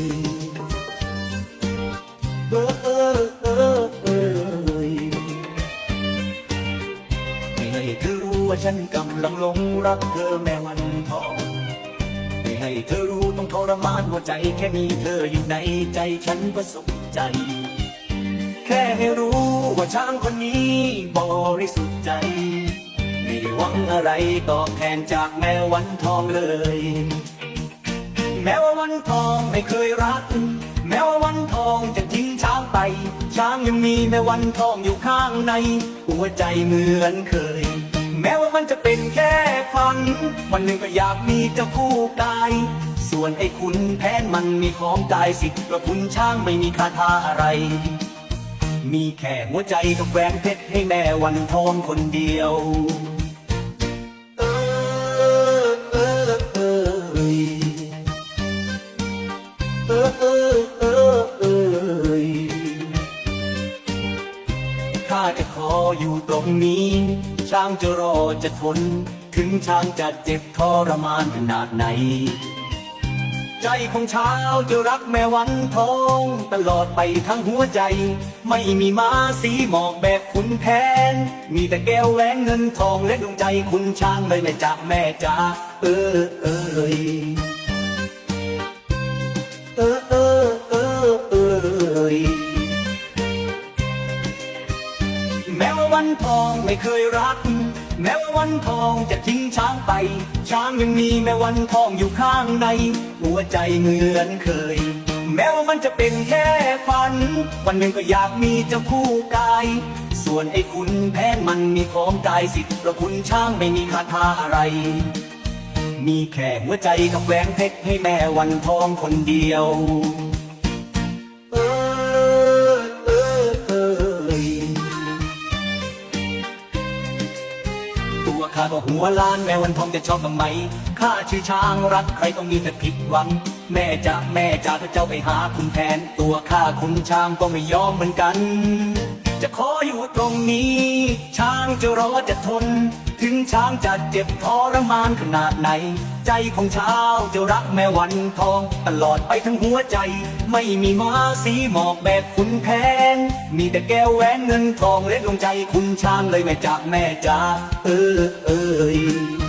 ยเออเอยไม่ให้เธอรู้ว่าฉันกำลังหลงรักเธอแม่วันทองไม่ให้เธอรู้ต้องทรมานหัวใจแค่มีเธออยู่ในใจฉันก็สุขใจ แค่ให้รู้ว่าช้างคนนี้บริสุทธิ์ใจไม่ได้หวังอะไรตอบแทนจากแม่วันทองเลย แม้ว่าวันทองไม่เคยรัก แม้ว่าวันทองจะทิ้งช้างไป ช้างยังมีแม่วันทองอยู่ข้างใน หัวใจเหมือนเคย แม้ว่ามันจะเป็นแค่ฝัน วันหนึ่งก็อยากมีเจ้าคู่กาย ส่วนไอ้คุณแพ้นมันมีของกายสิกระคุณช้างไม่มีคาถาอะไร มีแค่หัวใจกับแหวนเพชรให้แม่วันทองคนเดียว ออยู่ตรงนี้ ช้างจะรอจะทน ถึงช้างจะเจ็บทรมานขนาดไหน ใจของเช้าจะรักแม่วันทอง ตลอดไปทั้งหัวใจ ไม่มีม้าสีหมอกแบบคุณแพนมีแต่แก้วแหวนเงินทองและดวงใจคุณช้างเลยแม่จากแม่จ้าเออเออเอย วันทองไม่เคยรัก แม้ว่าวันทองจะทิ้งช้างไป ช้างยังมีแม่วันทองอยู่ข้างใน หัวใจเหมือนเคย แม้ว่ามันจะเป็นแค่ฝัน วันหนึ่งก็อยากมีเจ้าคู่กาย ส่วนไอ้คุณแพ้นมันมีของกายสิทธิ์เพราะคุณช้างไม่มีคาถาอะไร มีแค่หัวใจกับแหวนเพชรให้แม่วันทองคนเดียว ข้าก็หัวล้านแม่วันทองจะชอบบ้างไหมข้าชื่อช้างรักใครต้องมีแต่ผิดหวัง แม่จะแม่จะถ้าเจ้าไปหาคุณแทน ตัวข้าคุณช้างก็ไม่ยอมเหมือนกัน จะขออยู่ตรงนี้ ช้างจะรอจะทน ถึงช้างจะเจ็บทรมานขนาดไหน ใจของเช้าจะรักแม่วันทอง ตลอดไปทั้งหัวใจ ไม่มีม้าสีหมอกแบบคุณแพง มีแต่แก้วแหวนเงินทองเล็ดลงใจคุณช้างเลยแม่จากแม่จ้าเออเออ